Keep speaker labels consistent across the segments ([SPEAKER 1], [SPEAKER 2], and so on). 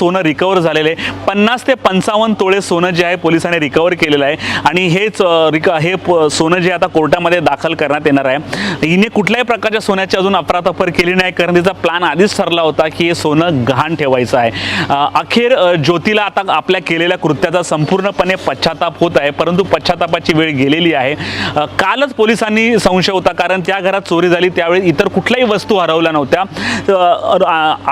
[SPEAKER 1] सोनं रिकवर झालेलं. आहे पन्नास ते पंचावन्न तोळे सोनं जे आहे पोलिसांनी रिकवर केलेलं आहे. आणि हेच रिक हे सोनं जे आता कोर्टामध्ये दाखल करण्यात येणार आहे. हिने कुठल्याही प्रकारच्या सोन्याची अजून अफरातफर केली नाही कारण तिचा प्लॅन आधीच ठरला होता की हे सोनं गहाण ठेवायचं आहे. अखेर ज्योतीला आता आपल्या केलेल्या कृत्याचा संपूर्णपणे पश्चाताप होत आहे परंतु पश्चातापाची वेळ गेलेली आहे. कालच पोलिसांनी संशय होता कारण त्या घरात चोरी झाली त्यावेळी इतर कुठल्याही वस्तू हरवल्या नव्हत्या.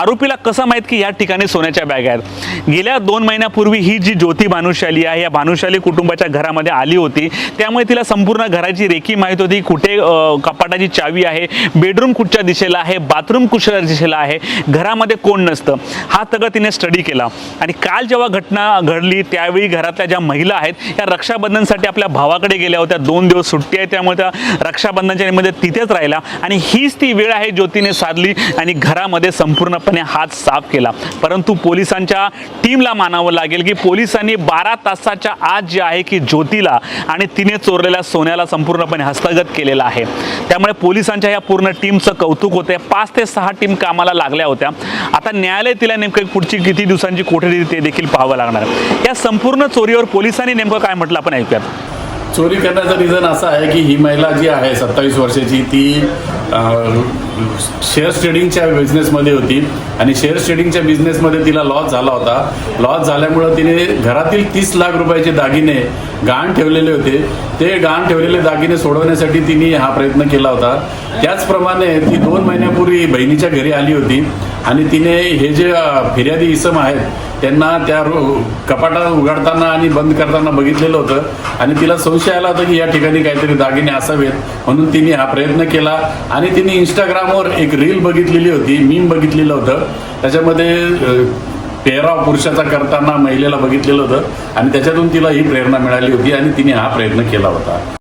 [SPEAKER 1] आरोपीला कसं माहीत की या ठिकाणी सोन्याच्या बॅग आहेत गेल्या दोन महिन्यापूर्वी ही जी ज्योती भानुशाली आहे या भानुशाली कुटुंबाच्या घरामध्ये आली होती. त्यामुळे तिला संपूर्ण घराची रेखी माहीत होती. कुठे कपाटाची चावी आहे बेडरूम कुठच्या दिशेला आहे बाथरूम कुठच्या दिशेला आहे घरामध्ये कोण नसतं. हा सगळं तिने स्टडी केला. आणि काल जेव्हा घटना घडली त्यावेळी घरातल्या ज्या महिला आहेत या रक्षाबंधनसाठी आपल्या भावाकडे गेल्या होत्या. दोन दिवस सुट्टी आहे त्यामुळे त्या रक्षाबंधनच्या निमित्त तिथेच राहिला. आणि हीच ती वेळ आहे ज्योतीने साधली आणि घरामध्ये संपूर्णपणे हात साफ केला. परंतु पोलीस पोलिसांच्या टीमला मानावं लागेल की पोलिसांनी बारा तासाच्या आज जे आहे की ज्योतीला आणि तिने चोरलेल्या सोन्याला संपूर्णपणे हस्तगत केलेला आहे. त्यामुळे पोलिसांच्या या पूर्ण टीमचं कौतुक होते पाच ते सहा टीम कामाला लागल्या होत्या. आता न्यायालय तिला नेमकं पुढची किती दिवसांची कोठडी ते देखील पाहावं लागणार या संपूर्ण चोरीवर पोलिसांनी नेमकं काय म्हटलं आपण ऐकूयात.
[SPEAKER 2] चोरी करण्याचं रिझन असं आहे की ही महिला जी आहे सत्तावीस वर्षाची ती शेअर ट्रेडिंगच्या बिझनेसमध्ये होती आणि शेअर ट्रेडिंगच्या बिझनेसमध्ये तिला लॉस झाला होता. लॉस झाल्यामुळं तिने घरातील तीस लाख रुपयाचे दागिने गहाण ठेवलेले होते. ते गहाण ठेवलेले दागिने सोडवण्यासाठी तिने हा प्रयत्न केला होता. त्याचप्रमाणे ती दोन महिन्यापूर्वी बहिणीच्या घरी आली होती. आणि तिने हे जे फिर्यादी इसम आहेत त्यांना त्या रो- कपाटा उघडताना आणि बंद करताना बघितलेलं होतं. आणि तिला संशय आला होता की या ठिकाणी काहीतरी दागिने असावेत. म्हणून तिने हा प्रयत्न केला आणि तिने इंस्टाग्रामवर एक रील बघितलेली होती मीम बघितलेलं होतं. त्याच्यामध्ये पेहराव पुरुषाचा करताना महिलेला बघितलेलं होतं. आणि त्याच्यातून तिला ही प्रेरणा मिळाली होती आणि तिने हा प्रयत्न केला होता.